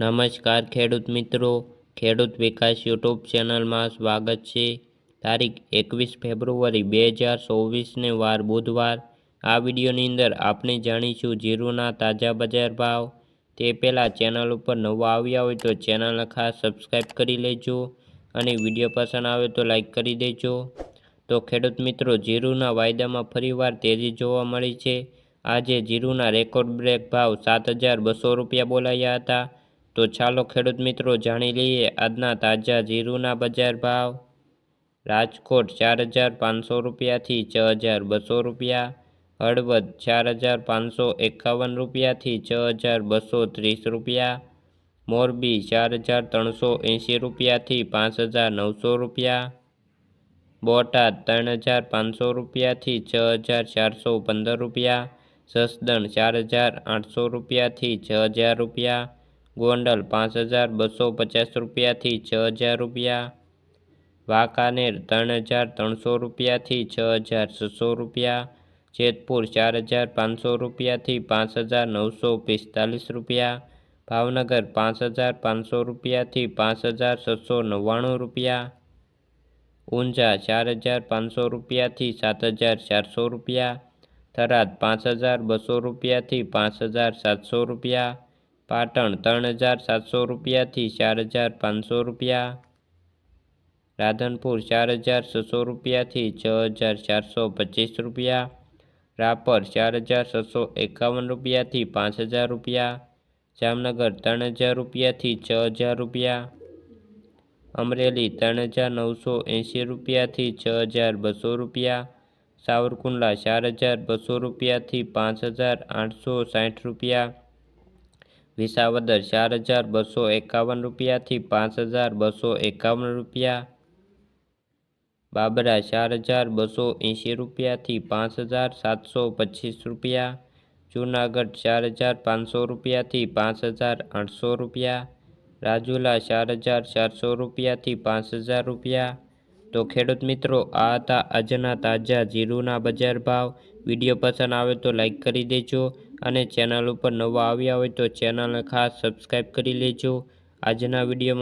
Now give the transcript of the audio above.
નમસ્કાર ખેડૂત મિત્રો, ખેડૂત વિકાસ યુટ્યુબ ચેનલમાં સ્વાગત છે. તારીખ એકવીસ ફેબ્રુઆરી બે હજાર ચોવીસને વાર બુધવાર. આ વિડીયોની અંદર આપણે જાણીશું જીરુના તાજા બજાર ભાવ. તે પહેલાં ચેનલ ઉપર નવા આવ્યા હોય તો ચેનલને ખાસ સબસ્ક્રાઈબ કરી લેજો અને વીડિયો પસંદ આવે તો લાઈક કરી દેજો. તો ખેડૂત મિત્રો, જીરુના વાયદામાં ફરીવાર તેજી જોવા મળી છે. આજે જીરુના રેકોર્ડ બ્રેક ભાવ સાત હજાર બસો રૂપિયા બોલાયા હતા. તો ચાલો ખેડૂત મિત્રો જાણી લઈએ આજના તાજા જીરુના બજાર ભાવ. રાજકોટ ચાર હજાર પાંચસો રૂપિયાથી છ હજાર બસો રૂપિયા. હળવદ ચાર હજાર પાંચસો એકાવન રૂપિયાથી છ હજાર બસો ત્રીસ રૂપિયા. મોરબી ચાર હજાર ત્રણસો એંશી રૂપિયાથી પાંચ હજાર નવસો રૂપિયા. બોટાદ ત્રણ હજાર પાંચસો રૂપિયાથી છ હજાર ચારસો પંદર રૂપિયા. જસદણ ચાર હજાર આઠસો રૂપિયાથી છ હજાર રૂપિયા. ગોંડલ પાંચ હજાર બસો પચાસ રૂપિયાથી છ હજાર રૂપિયા. વાંકાનેર ત્રણ હજાર ત્રણસો રૂપિયાથી છ હજાર છસો રૂપિયા. જેતપુર ચાર હજાર પાંચસો રૂપિયાથી પાંચ હજાર નવસો પિસ્તાલીસ રૂપિયા. ભાવનગર પાંચ હજાર પાંચસો રૂપિયાથી પાંચ હજાર છસો નવ્વાણું રૂપિયા. ઊંઝા ચાર હજાર પાંચસો રૂપિયાથી સાત હજાર ચારસો રૂપિયા. થરાદ પાંચ હજાર બસો રૂપિયાથી પાંચ હજાર સાતસો રૂપિયા. પાટણ ત્રણ હજાર સાતસો રૂપિયાથી ચાર હજાર પાંચસો રૂપિયા. રાધનપુર ચાર હજાર છસો રૂપિયાથી છ હજાર ચારસો પચીસ રૂપિયા. રાપર ચાર હજાર છસો એકાવન રૂપિયાથી પાંચ હજાર રૂપિયા. જામનગર ત્રણ હજાર રૂપિયાથી છ હજાર રૂપિયા. અમરેલી ત્રણ હજાર નવસો એંશી રૂપિયાથી છ હજાર બસો રૂપિયા. સાવરકુંડલા ચાર હજાર બસો રૂપિયાથી પાંચ હજાર આઠસો સાઠ રૂપિયા. વિસાવદર ચાર હજાર બસો એકાવન રૂપિયાથી પાંચ હજાર બસો એકાવન રૂપિયા. બાબરા ચાર હજાર બસો એંશી રૂપિયાથી પાંચ હજાર સાતસો પચીસ રૂપિયા. જૂનાગઢ ચાર હજાર પાંચસો રૂપિયાથી પાંચ હજાર આઠસો રૂપિયા. રાજુલા ચાર હજાર ચારસો રૂપિયાથી પાંચ હજાર રૂપિયા. તો ખેડૂત મિત્રો, આ હતા આજના તાજા જીરુના બજાર ભાવ. વીડિયો પસંદ આવે તો લાઇક કરી દેજો અને ચેનલ ઉપર નવા આવ્યા હોય તો ચેનલને ખાસ સબસ્ક્રાઈબ કરી લેજો. આજના વિડીયોમાં